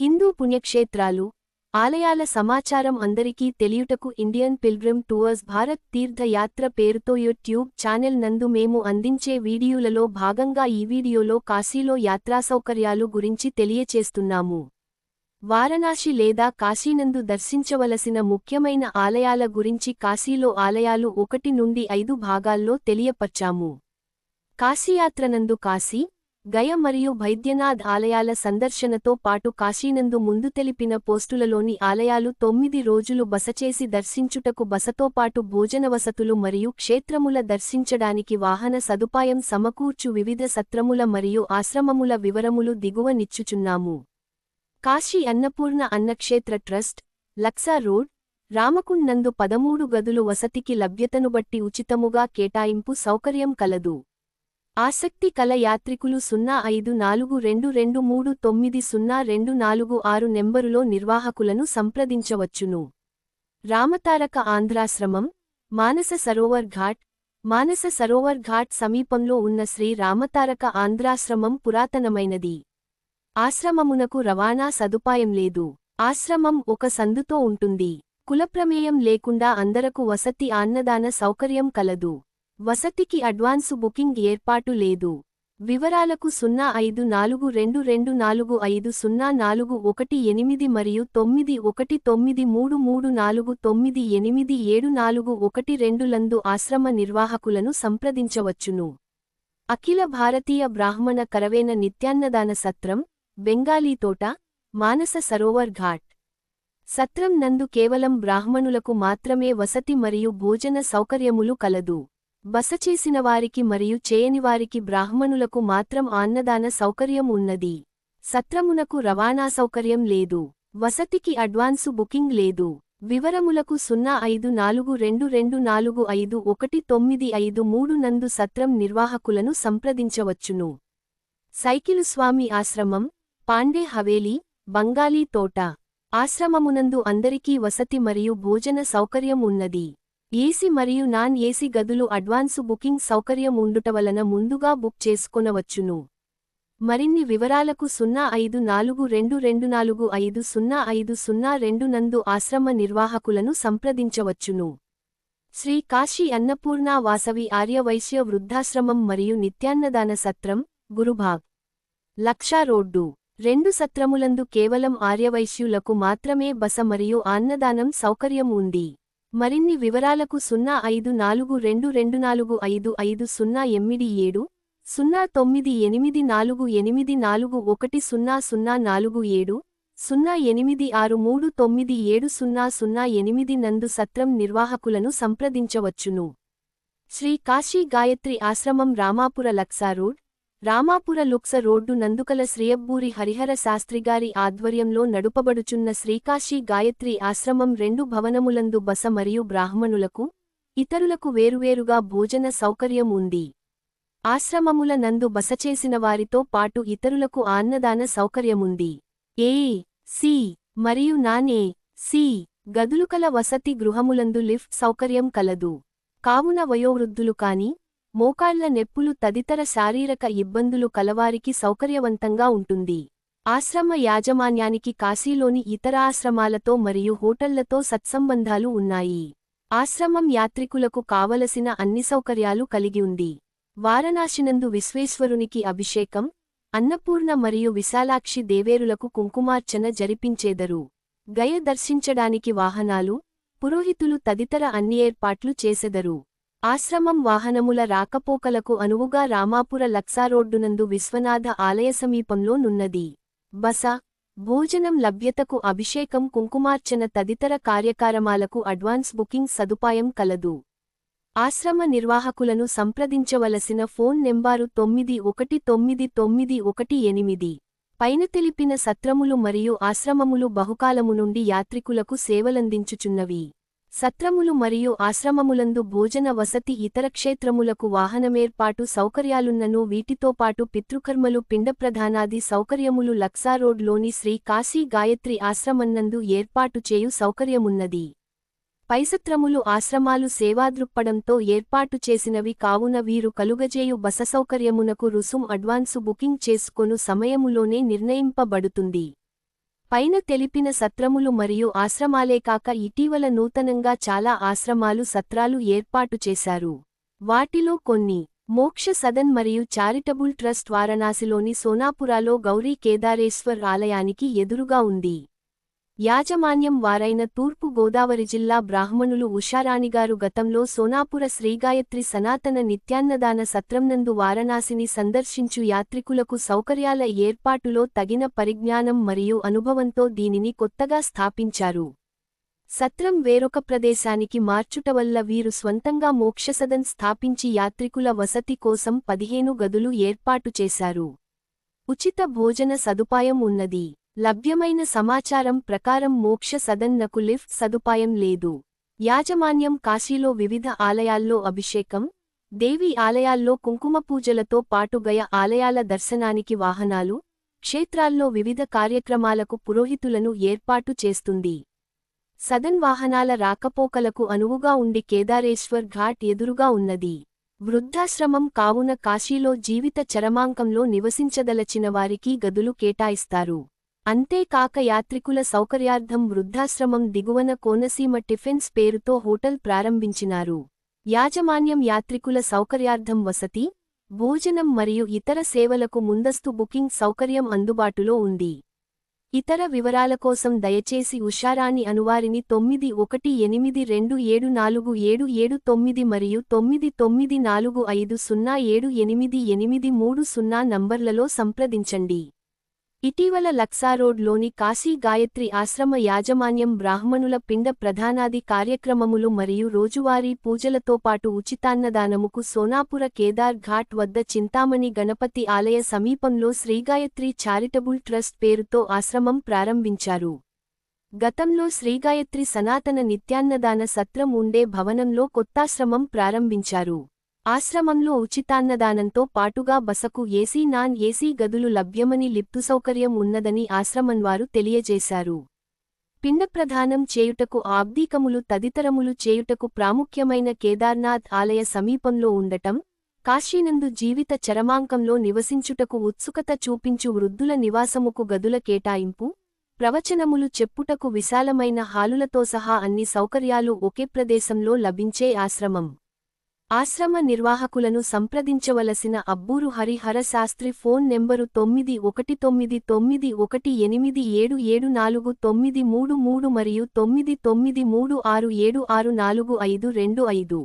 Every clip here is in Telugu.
హిందూ పుణ్యక్షేత్రాలు ఆలయాల సమాచారం అందరికీ తెలియుటకు ఇండియన్ పిల్గ్రిమ్ టూర్స్ భారత్ తీర్థయాత్ర పేరుతో యూట్యూబ్ ఛానెల్ నందు మేము అందించే వీడియోలలో భాగంగా ఈ వీడియోలో కాశీలో యాత్రాసౌకర్యాలు గురించి తెలియచేస్తున్నాము. వారణాసి లేదా కాశీనందు దర్శించవలసిన ముఖ్యమైన ఆలయాల గురించి కాశీలో ఆలయాలు ఒకటి నుండి ఐదు భాగాల్లో తెలియపర్చాము. కాశీయాత్రనందు కాశీ గయ మరియు వైద్యనాథ్ ఆలయాల సందర్శనతో పాటు కాశీనందు ముందు తెలిపిన పోస్టులలోని ఆలయాలు తొమ్మిది రోజులు బసచేసి దర్శించుటకు బసతో పాటు భోజన వసతులు మరియు క్షేత్రముల దర్శించడానికి వాహన సదుపాయం సమకూర్చు వివిధ సత్రముల మరియు ఆశ్రమముల వివరములు దిగువ నిచ్చుచున్నాము. కాశీ అన్నపూర్ణ అన్నక్షేత్ర ట్రస్ట్ లక్సా రోడ్ రామకుండ్ నందు పదమూడు గదులు వసతికి లభ్యతను బట్టి ఉచితముగా కేటాయింపు సౌకర్యం కలదు. ఆసక్తి కల యాత్రికులు సున్నా ఐదు నాలుగు రెండు రెండు మూడు తొమ్మిది సున్నా రెండు నాలుగు ఆరు నెంబరులో నిర్వాహకులను సంప్రదించవచ్చును. రామతారక ఆంధ్రాశ్రమం మానస సరోవర్ ఘాట్ మానస సరోవర్ ఘాట్ సమీపంలో ఉన్న శ్రీ రామతారక ఆంధ్రాశ్రమం పురాతనమైనది. ఆశ్రమమునకు రవాణా సదుపాయం లేదు. ఆశ్రమం ఒక సందుతో ఉంటుంది. కులప్రమేయం లేకుండా అందరకు వసతి అన్నదాన సౌకర్యం కలదు. వసతికి అడ్వాన్సు బుకింగ్ ఏర్పాటు లేదు. వివరాలకు సున్నా ఐదు నాలుగు రెండు రెండు నాలుగు ఐదు సున్నా నాలుగు ఒకటి ఎనిమిది మరియు తొమ్మిది ఒకటి తొమ్మిది మూడు మూడు నాలుగు తొమ్మిది ఎనిమిది ఏడు నాలుగు ఒకటి రెండు లందు ఆశ్రమ నిర్వాహకులను సంప్రదించవచ్చును. అఖిల భారతీయ బ్రాహ్మణ కరవేన నిత్యాన్నదాన సత్రం బెంగాలీ తోట మానస సరోవర్ ఘాట్. సత్రం నందు కేవలం బ్రాహ్మణులకు మాత్రమే వసతి మరియు భోజన సౌకర్యములు కలదు. బస చేసిన వారికి మరియు చేయనివారికి బ్రాహ్మణులకు మాత్రం అన్నదాన సౌకర్యం ఉన్నది. సత్రమునకు రవాణా సౌకర్యం లేదు. వసతికి అడ్వాన్సు బుకింగ్ లేదు. వివరములకు సున్నా ఐదు నాలుగు రెండు రెండు నాలుగు ఐదు ఒకటి తొమ్మిది ఐదు మూడు నందు సత్రం నిర్వాహకులను సంప్రదించవచ్చును. సైకిలు స్వామి ఆశ్రమం పాండే హవేలీ బంగాలీ తోట. ఆశ్రమమునందు అందరికీ వసతి మరియు భోజన సౌకర్యం ఉన్నది. ఏసీ మరియు నాన్ ఏసీ గదులు అడ్వాన్సు బుకింగ్ సౌకర్యం ఉండుట వలన ముందుగా బుక్ చేసుకొనవచ్చును. మరిన్ని వివరాలకు సున్నా ఐదు నాలుగు రెండు రెండు నాలుగు ఐదు సున్నా ఐదు సున్నా రెండు నందు ఆశ్రమ నిర్వాహకులను సంప్రదించవచ్చును. శ్రీ కాశీ అన్నపూర్ణ వాసవి ఆర్యవైశ్య వృద్ధాశ్రమం మరియు నిత్యాన్నదాన సత్రం గురుభాగ్. లక్షా రోడ్డు. రెండు సత్రములందు కేవలం ఆర్యవైశ్యులకు మాత్రమే బస మరియు అన్నదానం సౌకర్యం ఉంది. మరిన్ని వివరాలకు సున్నా ఐదు నాలుగు రెండు రెండు నాలుగు ఐదు ఐదు సున్నా ఎనిమిది ఏడు సున్నా తొమ్మిది ఎనిమిది నాలుగు ఎనిమిది నాలుగు ఒకటి సున్నా సున్నా నాలుగు ఏడు సున్నా ఎనిమిది ఆరు మూడు తొమ్మిది ఏడు సున్నా సున్నా ఎనిమిది నందు సత్రం నిర్వాహకులను సంప్రదించవచ్చును. శ్రీ కాశీ గాయత్రి ఆశ్రమం రామాపుర లక్సా రోడ్ రామాపుర లుక్స రోడ్డు నందుకల శ్రీయబ్బూరి హరిహర శాస్త్రిగారి ఆధ్వర్యంలో నడుపబడుచున్న శ్రీకాశీ గాయత్రి ఆశ్రమం రెండు భవనములందు బస మరియు బ్రాహ్మణులకు ఇతరులకు వేరువేరుగా భోజన సౌకర్యం ఉంది. ఆశ్రమముల నందు బస చేసిన వారితో పాటు ఇతరులకు ఆన్నదాన సౌకర్యముంది. ఏ సి మరియు నానే సి గదులుకల వసతి గృహములందు లిఫ్ట్ సౌకర్యం కలదు. కావున వయోవృద్ధులు కాని మోకాళ్ళ నెప్పులు తదితర శారీరక ఇబ్బందులు కలవారికి సౌకర్యవంతంగా ఉంటుంది. ఆశ్రమ యాజమాన్యానికి కాశీలోని ఇతర ఆశ్రమాలతో మరియు హోటళ్ళతో సత్సంబంధాలు ఉన్నాయి. ఆశ్రమం యాత్రికులకు కావలసిన అన్ని సౌకర్యాలు కలిగి ఉంది. వారణాసినందు విశ్వేశ్వరునికి అభిషేకం అన్నపూర్ణ మరియు విశాలాక్షి దేవేరులకు కుంకుమార్చన జరిపించేదరు. గయ దర్శించడానికి వాహనాలు పురోహితులు తదితర అన్ని ఏర్పాట్లు చేసెదరు. ఆశ్రమం వాహనముల రాకపోకలకు అనువుగా రామాపుర లక్సారోడ్డునందు విశ్వనాథ ఆలయ సమీపంలో నున్నది. బస. భోజనం లభ్యతకు అభిషేకం కుంకుమార్చన తదితర కార్యకారమాలకు అడ్వాన్స్ బుకింగ్ సదుపాయం కలదు. ఆశ్రమ నిర్వాహకులను సంప్రదించవలసిన ఫోన్ నెంబారు తొమ్మిది ఒకటి తొమ్మిది తొమ్మిది ఒకటి ఎనిమిది. పైన తెలిపిన సత్రములు మరియు ఆశ్రమములు బహుకాలము నుండి యాత్రికులకు సేవలందించుచున్నవి. సత్రములు మరియు ఆశ్రమములందు భోజన వసతి ఇతర క్షేత్రములకు వాహనమేర్పాటు సౌకర్యాలున్నను వీటితో పాటు పితృకర్మలు పిండప్రధానాది సౌకర్యములు లక్సారోడ్లోని శ్రీ కాశీ గాయత్రి ఆశ్రమన్నందు ఏర్పాటు చేయు సౌకర్యమున్నది. పైసత్రములు ఆశ్రమాలు సేవాదృక్పడంతో ఏర్పాటు చేసినవి కావున వీరు కలుగజేయు బస సౌకర్యమునకు రుసుం అడ్వాన్సు బుకింగ్ చేసుకొను సమయములోనే నిర్ణయింపబడుతుంది. పైన తెలిపిన సత్రములు మరియు ఆశ్రమాలే కాక ఇటీవల నూతనంగా చాలా ఆశ్రమాలు సత్రాలు ఏర్పాటు చేశారు. వాటిలో కొన్ని మోక్ష సదన్ మరియు చారిటబుల్ ట్రస్ట్ వారణాసిలోని సోనాపురాలో గౌరీ కేదారేశ్వర్ ఆలయానికి ఎదురుగా ఉంది. యాజమాన్యం వారైన తూర్పు గోదావరి జిల్లా బ్రాహ్మణులు ఉషారాణిగారు గతంలో సోనాపుర శ్రీగాయత్రి సనాతన నిత్యాన్నదాన సత్రంనందు వారణాసిని సందర్శించు యాత్రికులకు సౌకర్యాల ఏర్పాటులో తగిన పరిజ్ఞానం మరియు అనుభవంతో దీనిని కొత్తగా స్థాపించారు. సత్రం వేరొక ప్రదేశానికి మార్చుట వల్ల వీరు స్వంతంగా మోక్షసదన్ స్థాపించి యాత్రికుల వసతి కోసం పదిహేను గదులు ఏర్పాటు చేశారు. ఉచిత భోజన సదుపాయం ఉన్నది. లభ్యమైన సమాచారం ప్రకారం మోక్ష సదన్నకు లిఫ్ట్ సదుపాయం లేదు. యాజమాన్యం కాశీలో వివిధ ఆలయాల్లో అభిషేకం దేవి ఆలయాల్లో కుంకుమ పూజలతో పాటు గయ ఆలయాల దర్శనానికి వాహనాలు క్షేత్రాల్లో వివిధ కార్యక్రమాలకు పురోహితులను ఏర్పాటు చేస్తుంది. సదన్ వాహనాల రాకపోకలకు అనువుగా ఉండి కేదారేశ్వర్ ఘాట్ ఎదురుగా ఉన్నది. వృద్ధాశ్రమం కావున కాశీలో జీవిత చరమాంకంలో నివసించదలచిన వారికి గదులు కేటాయిస్తారు. అంతేకాక యాత్రికుల సౌకర్యార్థం వృద్ధాశ్రమం దిగువన కోనసీమ టిఫిన్స్ పేరుతో హోటల్ ప్రారంభించినారు. యాజమాన్యం యాత్రికుల సౌకర్యార్థం వసతి భోజనం మరియు ఇతర సేవలకు ముందస్తు బుకింగ్ సౌకర్యం అందుబాటులో ఉంది. ఇతర వివరాల కోసం దయచేసి ఉషారాణి అనువారిని తొమ్మిది ఒకటి ఎనిమిది రెండు ఏడు నాలుగు ఏడు ఏడు తొమ్మిది మరియు తొమ్మిది తొమ్మిది నాలుగు ఐదు సున్నా ఏడు ఎనిమిది ఎనిమిది మూడు సున్నా నంబర్లలో సంప్రదించండి. ఇటీవల లక్సారోడ్లోని కాశీ గాయత్రి ఆశ్రమ యాజమాన్యం బ్రాహ్మణుల పిండ ప్రధానాది కార్యక్రమములు మరియు రోజువారీ పూజలతో పాటు ఉచితాన్నదానముకు సోనాపుర కేదార్ ఘాట్ వద్ద చింతామణి గణపతి ఆలయ సమీపంలో శ్రీగాయత్రి చారిటబుల్ ట్రస్ట్ పేరుతో ఆశ్రమం ప్రారంభించారు. గతంలో శ్రీగాయత్రి సనాతన నిత్యాన్నదాన సత్రం ఉండే భవనంలో కొత్తాశ్రమం ప్రారంభించారు. ఆశ్రమంలో ఉచితాన్నదానంతో పాటుగా బసకు ఏసీ నాన్ ఏసీ గదులు లభ్యమని లిప్తు సౌకర్యం ఉన్నదని ఆశ్రమంవారు తెలియజేశారు. పిండప్రధానం చేయుటకు ఆబ్దీకములు తదితరములు చేయుటకు ప్రాముఖ్యమైన కేదార్నాథ్ ఆలయ సమీపంలో ఉండటం కాశీనందు జీవిత చరమాంకంలో నివసించుటకు ఉత్సుకత చూపించు వృద్ధుల నివాసముకు గదుల కేటాయింపు ప్రవచనములు చెప్పుటకు విశాలమైన హాలులతో సహా అన్ని సౌకర్యాలు ఒకే ప్రదేశంలో లభించే ఆశ్రమం. ఆశ్రమ నిర్వాహకులను సంప్రదించవలసిన అబ్బూరు హరిహర శాస్త్రి ఫోన్ నెంబరు తొమ్మిది ఒకటి తొమ్మిది తొమ్మిది ఒకటి ఎనిమిది ఏడు ఏడు నాలుగు తొమ్మిది మూడు మూడు మరియు తొమ్మిది తొమ్మిది మూడు ఆరు ఏడు ఆరు నాలుగు ఐదు రెండు ఐదు.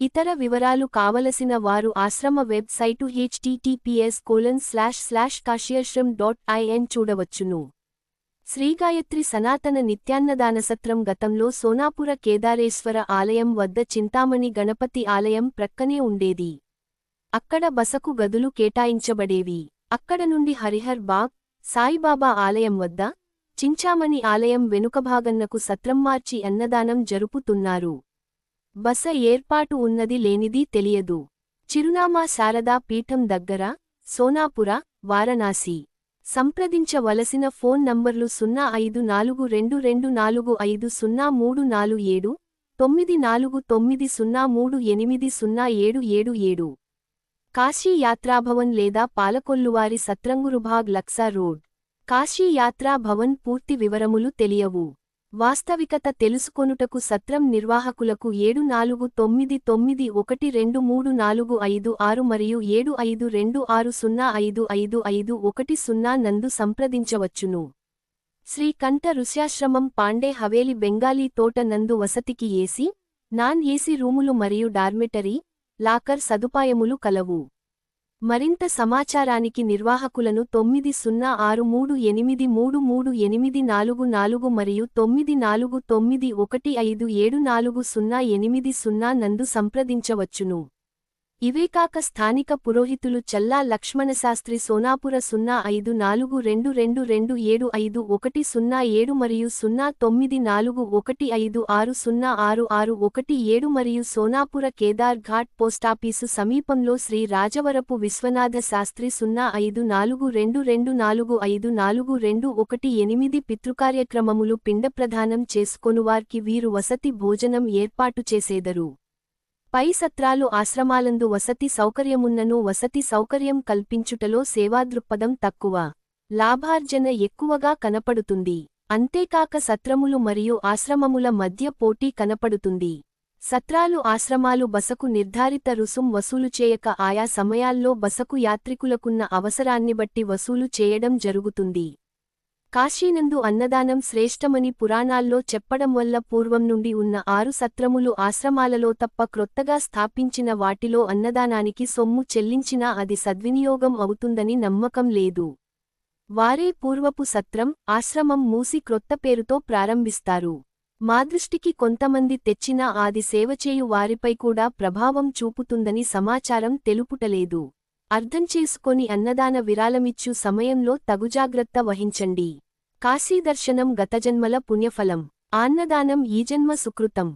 ఇతర వివరాలు కావలసిన వారు ఆశ్రమ website HTTPS colon slash slash Kashiashram dot IN చూడవచ్చును. శ్రీగాయత్రి సనాతన నిత్యాన్నదాన సత్రం గతంలో సోనాపుర కేదారేశ్వర ఆలయం వద్ద చింతామణి గణపతి ఆలయం ప్రక్కనే ఉండేది. అక్కడ బసకు గదులు కేటాయించబడేవి. అక్కడ నుండి హరిహర్ బాగ్ సాయిబాబా ఆలయం వద్ద చించామణి ఆలయం వెనుకభాగన్నకు సత్రం మార్చి అన్నదానం జరుపుతున్నారు. బస ఏర్పాటు ఉన్నది లేనిది తెలియదు. చిరునామా శారదా పీఠం దగ్గర సోనాపుర వారణాసి సంప్రదించవలసిన ఫోన్ నంబర్లు సున్నా ఐదు నాలుగు రెండు రెండు నాలుగు ఐదు సున్నా మూడు నాలుగు ఏడు తొమ్మిది నాలుగు తొమ్మిది సున్నా మూడు ఎనిమిది సున్నా ఏడు ఏడు ఏడు. కాశీ యాత్రాభవన్ లేదా పాలకొల్లువారి సత్రంగురుభాగ్ లక్సా రోడ్. కాశీ యాత్రాభవన్ పూర్తి వివరములు తెలియవు. వాస్తవికత తెలుసుకొనుటకు సత్రం నిర్వాహకులకు ఏడు నాలుగు తొమ్మిది తొమ్మిది ఒకటి రెండు మూడు నాలుగు ఐదు ఆరు మరియు ఏడు ఐదు రెండు ఆరు సున్నా ఐదు ఐదు ఐదు ఒకటి సున్నా నందు సంప్రదించవచ్చును. శ్రీకంఠ ఋష్యాశ్రమం పాండే హవేలి బెంగాలీ తోట నందు వసతికి ఏసీ నాన్ ఏసీ రూములు మరియు డార్మిటరీ లాకర్ సదుపాయములు కలవు. మరింత సమాచారానికి నిర్వాహకులను తొమ్మిది సున్నా ఆరు మూడు ఎనిమిది మూడు మూడు ఎనిమిది నాలుగు నాలుగు మరియు తొమ్మిది నాలుగు తొమ్మిది ఒకటి ఐదు ఏడు నాలుగు సున్నా ఎనిమిది సున్నా నందు సంప్రదించవచ్చును. ఇవేకాక స్థానిక పురోహితులు చల్లా లక్ష్మణశాస్త్రి సోనాపుర సున్నా ఐదు నాలుగు రెండు రెండు రెండు ఏడు ఐదు ఒకటి సున్నా ఏడు మరియు సున్నా తొమ్మిది నాలుగు ఒకటి ఐదు ఆరు సున్నా ఆరు ఆరు ఒకటి ఏడు మరియు సోనాపుర కేదార్ ఘాట్ పోస్టాఫీసు సమీపంలో శ్రీ రాజవరపు విశ్వనాథ శాస్త్రి సున్నా ఐదు నాలుగు రెండు రెండు నాలుగు ఐదు నాలుగు రెండు ఒకటి ఎనిమిది పితృకార్యక్రమములు పిండప్రదానం చేసుకొనువార్కి వీరు వసతి భోజనం ఏర్పాటు చేసేదరు. పై సత్రాలు ఆశ్రమాలందు వసతి సౌకర్యమున్నను వసతి సౌకర్యం కల్పించుటలో సేవాదృక్పథం తక్కువ. లాభార్జన ఎక్కువగా కనపడుతుంది. అంతేకాక సత్రములు మరియు ఆశ్రమముల మధ్య పోటీ కనపడుతుంది. సత్రాలు ఆశ్రమాలు బసకు నిర్ధారిత రుసుం వసూలు చేయక ఆయా సమయాల్లో బసకు యాత్రికులకున్న అవసరాన్ని బట్టి వసూలు చేయడం జరుగుతుంది. కాశీనందు అన్నదానం శ్రేష్టమని పురాణాల్లో చెప్పడం వల్ల పూర్వం నుండి ఉన్న ఆరు సత్రములు ఆశ్రమాలలో తప్ప క్రొత్తగా స్థాపించిన వాటిలో అన్నదానానికి సొమ్ము చెల్లించినా అది సద్వినియోగం అవుతుందని నమ్మకం లేదు. వారే పూర్వపు సత్రం ఆశ్రమం మూసి క్రొత్త పేరుతో ప్రారంభిస్తారు. మా దృష్టికి కొంతమంది తెచ్చినా ఆది సేవచేయు వారిపై కూడా ప్రభావం చూపుతుందని సమాచారం తెలుపుటలేదు. అర్థం చేసుకొని అన్నదాన విరాళమిచ్చు సమయంలో తగుజాగ్రత్త వహించండి. కాశీదర్శనం గతజన్మల పుణ్యఫలం. ఆన్నదానం ఈ జన్మ సుకృతం.